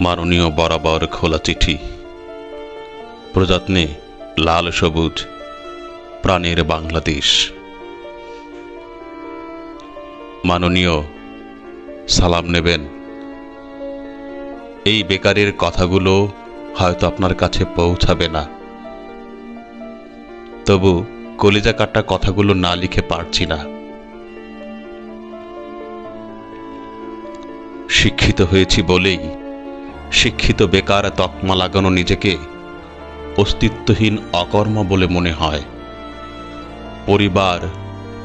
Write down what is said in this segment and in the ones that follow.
মাননীয় বরাবর খোলা চিঠি। প্রযত্নে লাল সবুজ, প্রাণের বাংলাদেশ। মাননীয়, সালাম নেবেন। এই বেকারের কথাগুলো হয়তো আপনার কাছে পৌঁছাবে না। তবু কলিজা কাটা কথাগুলো না লিখে পারছি না। শিক্ষিত হয়েছি বলেই শিক্ষিত বেকার তকমা লাগানো নিজেকে অস্তিত্বহীন অকর্ম বলে মনে হয়। পরিবার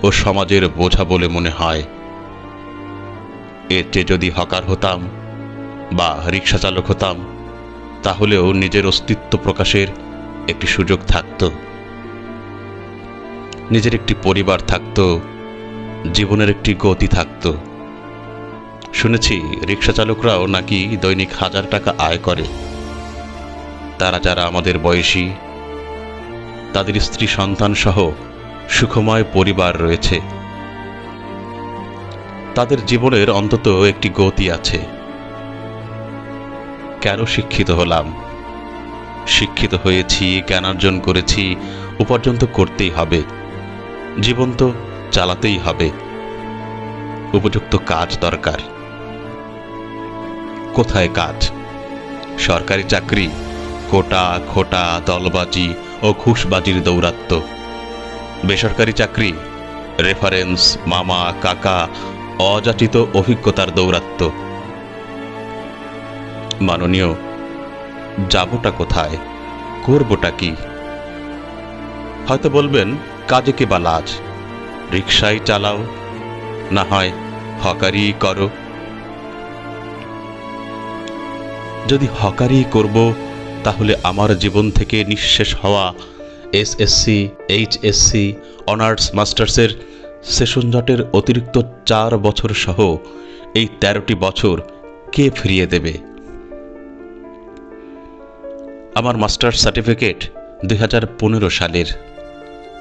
ও সমাজের বোঝা বলে মনে হয়। এর চেয়ে যদি হকার হতাম বা রিক্সা চালক হতাম, তাহলেও নিজের অস্তিত্ব প্রকাশের একটি সুযোগ থাকত। নিজের একটি পরিবার থাকত, জীবনের একটি গতি থাকত। শুনেছি রিক্সা চালকরাও নাকি দৈনিক হাজার টাকা আয় করে। তারা যারা আমাদের বয়সী, তাদের স্ত্রী সন্তান সহ সুখময় পরিবার রয়েছে। তাদের জীবনের অন্তত একটি গতি আছে। কেন শিক্ষিত হলাম? শিক্ষিত হয়েছি, জ্ঞানার্জন করেছি, উপার্জন তো করতেই হবে। জীবন তো চালাতেই হবে। উপযুক্ত কাজ দরকার। কোথায় কাজ সরকারি চাকরি, কোটা, খোটা, দলবাজি ও ঘুষবাজির দৌরাত্ম। বেসরকারি চাকরি, রেফারেন্স, মামা, কাকা, অযাচিত অভিজ্ঞতার দৌরাত্ম। মাননীয়, যাবটা কোথায়? করবোটা কি? হয়তো বলবেন, কাজে কে বা লাজ? রিক্সাই চালাও, না হয় হকারি করো। যদি হকারি করব, তাহলে আমার জীবন থেকে নিঃশেষ হওয়া এসএসসি, এইচএসসি, অনার্স, মাস্টার্সের সেশন জটের অতিরিক্ত চার বছর সহ এই তেরোটি বছর কে ফিরিয়ে দেবে? আমার মাস্টার্স সার্টিফিকেট দুই হাজার পনেরো সালের।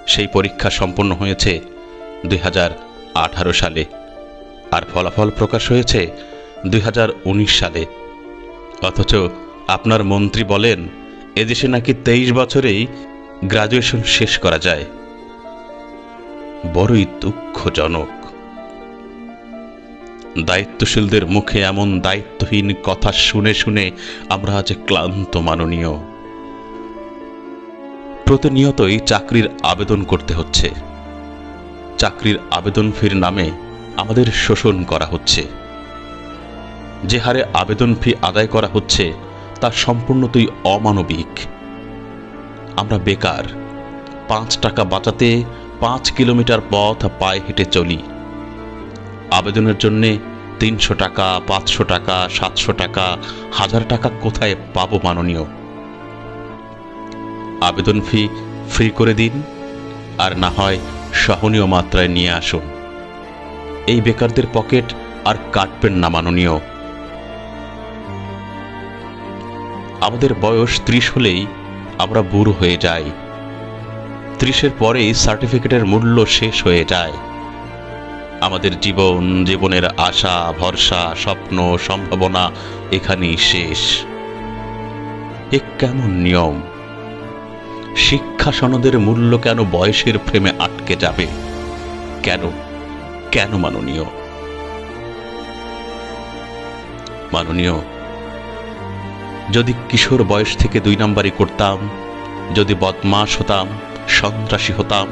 সেই পরীক্ষা সম্পন্ন হয়েছে দুই হাজার আঠারো সালে। আর ফলাফল প্রকাশ হয়েছে দুই হাজার উনিশ সালে। অথচ আপনার মন্ত্রী বলেন, এদেশে নাকি তেইশ বছরেই গ্রাজুয়েশন শেষ করা যায়। বড়ই দুঃখজনক। দায়িত্বশীলদের মুখে এমন দায়িত্বহীন কথা শুনে শুনে আমরা আজ ক্লান্ত মাননীয়। প্রতিনিয়তই চাকরির আবেদন করতে হচ্ছে। চাকরির আবেদন ফির নামে আমাদের শোষণ করা হচ্ছে। যে হারে আবেদন ফি আদায় করা হচ্ছে, তা সম্পূর্ণতই অমানবিক। আমরা বেকার। পাঁচ টাকা বাঁচাতে পাঁচ কিলোমিটার পথ পায়ে হেঁটে চলি। আবেদনের জন্যে তিনশো টাকা, পাঁচশো টাকা, সাতশো টাকা, হাজার টাকা কোথায় পাবো মাননীয়? আবেদন ফি ফ্রি করে দিন, আর না হয় সহনীয় মাত্রায় নিয়ে আসুন। এই বেকারদের পকেট আর কাটবেন না মাননীয়। আমাদের বয়স ত্রিশ হলেই আমরা বুড়ো হয়ে যাই। ত্রিশের পরেই সার্টিফিকেটের মূল্য শেষ হয়ে যায়। আমাদের জীবন, জীবনের আশা, ভরসা, স্বপ্ন, সম্ভাবনা এখানেই শেষ। এ কেমন নিয়ম? শিক্ষা সনদের মূল্য কেন বয়সের ফ্রেমে আটকে যাবে? কেন? কেন মাননীয়? মাননীয় যদি কিশোর বয়স থেকে দুই নাম্বারই করতাম, যদি বদমাস হতাম, সন্ত্রাসী হতাম,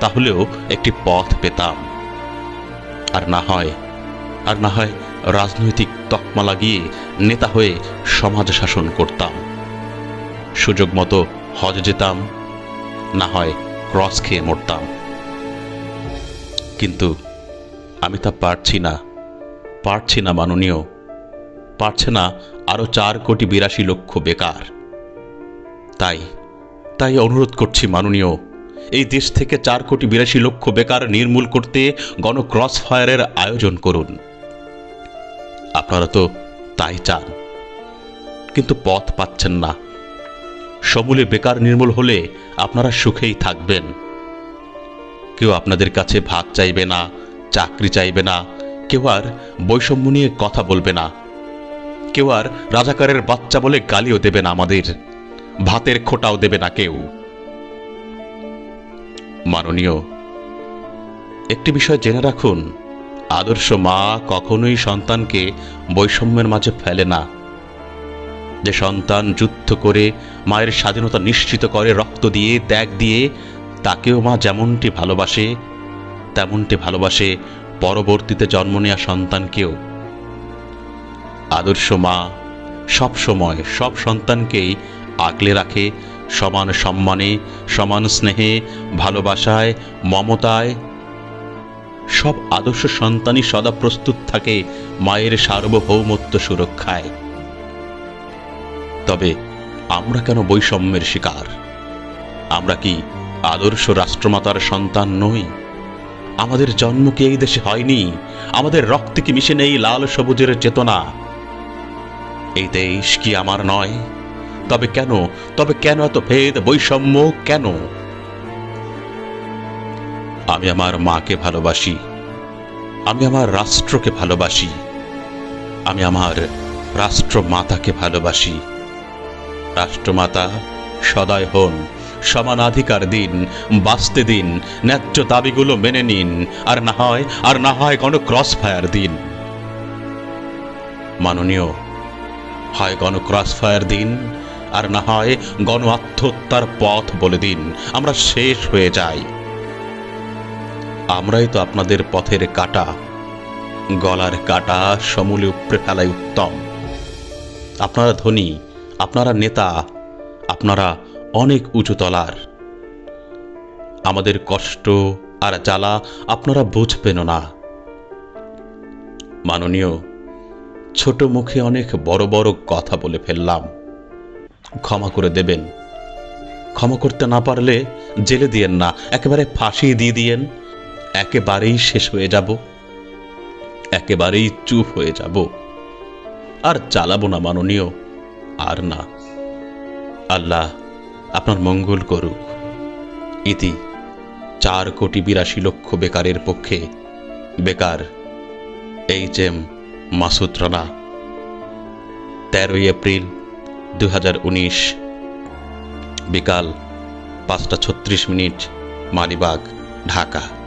তাহলেও একটি পথ পেতাম। আর না হয়, আর না হয় রাজনৈতিক তকমা লাগিয়ে নেতা হয়ে সমাজ শাসন করতাম। সুযোগ মতো হজ যেতাম, না হয় ক্রস খেয়ে মরতাম। কিন্তু আমি তা পারছি না পারছি না মাননীয়, পারছে না আরও চার কোটি বিরাশি লক্ষ বেকার। তাই তাই অনুরোধ করছি মাননীয়, এই দেশ থেকে চার কোটি বিরাশি লক্ষ বেকার নির্মূল করতে গণ ক্রস ফায়ারের আয়োজন করুন। আপনারা তো তাই চান, কিন্তু পথ পাচ্ছেন না। সমূলে বেকার নির্মূল হলে আপনারা সুখেই থাকবেন। কেউ আপনাদের কাছে ভাগ চাইবে না, চাকরি চাইবে না, কেউ আর বৈষম্য নিয়ে কথা বলবে না। কেউ আর রাজাকারের বাচ্চা বলে গালিও দেবে না আমাদের। ভাতের খোটাও দেবে না কেউ। মাননীয়, একটি বিষয় জেনে রাখুন। আদর্শ মা কখনোই সন্তানকে বৈষম্যের মাঝে ফেলে না। যে সন্তান যুদ্ধ করে মায়ের স্বাধীনতা নিশ্চিত করে, রক্ত দিয়ে, ত্যাগ দিয়ে, তাকেও মা যেমনটি ভালোবাসে, তেমনটি ভালোবাসে পরবর্তীতে জন্ম নেওয়া সন্তানকেও। আদর্শ মা, সব সময় সব সন্তানকেই আগলে রাখে, সমান সম্মানে, সমান স্নেহে, ভালোবাসায়, মমতায়। সব আদর্শ সন্তানই সদা প্রস্তুত থাকে মায়ের সার্বভৌমত্ব সুরক্ষায়। তবে আমরা কেন বৈষম্যের শিকার? আমরা কি আদর্শ রাষ্ট্রমাতার সন্তান নই? আমাদের জন্ম কি এই দেশে হয়নি? আমাদের রক্তে কি মিশে নেই লাল সবুজের চেতনা? এই দেশ কি আমার নয়? তবে কেন? তবে কেন এত ভেদ বৈষম্য? কেন? আমি আমার মাকে ভালোবাসি। আমি আমার রাষ্ট্রকে ভালোবাসি। আমি আমার রাষ্ট্রমাতাকে ভালোবাসি। রাষ্ট্রমাতা, সদয় হন। সমানাধিকার দিন, বাঁচতে দিন, ন্যায্য দাবিগুলো মেনে নিন, আর না হয়, আর না হয় কোনো ক্রস ফায়ার দিন। মাননীয় হয় গণ ক্রস ফায়ার দিন, আর না হয় গণ আত্মহত্যার পথ বলে দিন। আমরা শেষ হয়ে যাই। আমরাই তো আপনাদের পথের কাটা। গলার কাটা সমূলে উপড়ে ফেলাই উত্তম। আপনারা ধনী, আপনারা নেতা, আপনারা অনেক উঁচু তলার। আমাদের কষ্ট আর জ্বালা আপনারা বুঝবেন না। মাননীয় ছোট মুখে অনেক বড় বড় কথা বলে ফেললাম। ক্ষমা করে দেবেন। ক্ষমা করতে না পারলে জেলে দিয়েন না, একেবারে ফাঁসি দিয়ে দিয়েন। একেবারেই শেষ হয়ে যাব। একেবারেই চুপ হয়ে যাব। আর চালাবো না মাননীয়, আর না। আল্লাহ আপনার মঙ্গল করুক। ইতি চার কোটি বিরাশি লক্ষ বেকারের পক্ষে বেকার এইচ এম মাসুদ রানা তেরোই এপ্রিল দু হাজার উনিশ বিকাল পাঁচটা ছত্রিশ মিনিট মালিবাগ ঢাকা।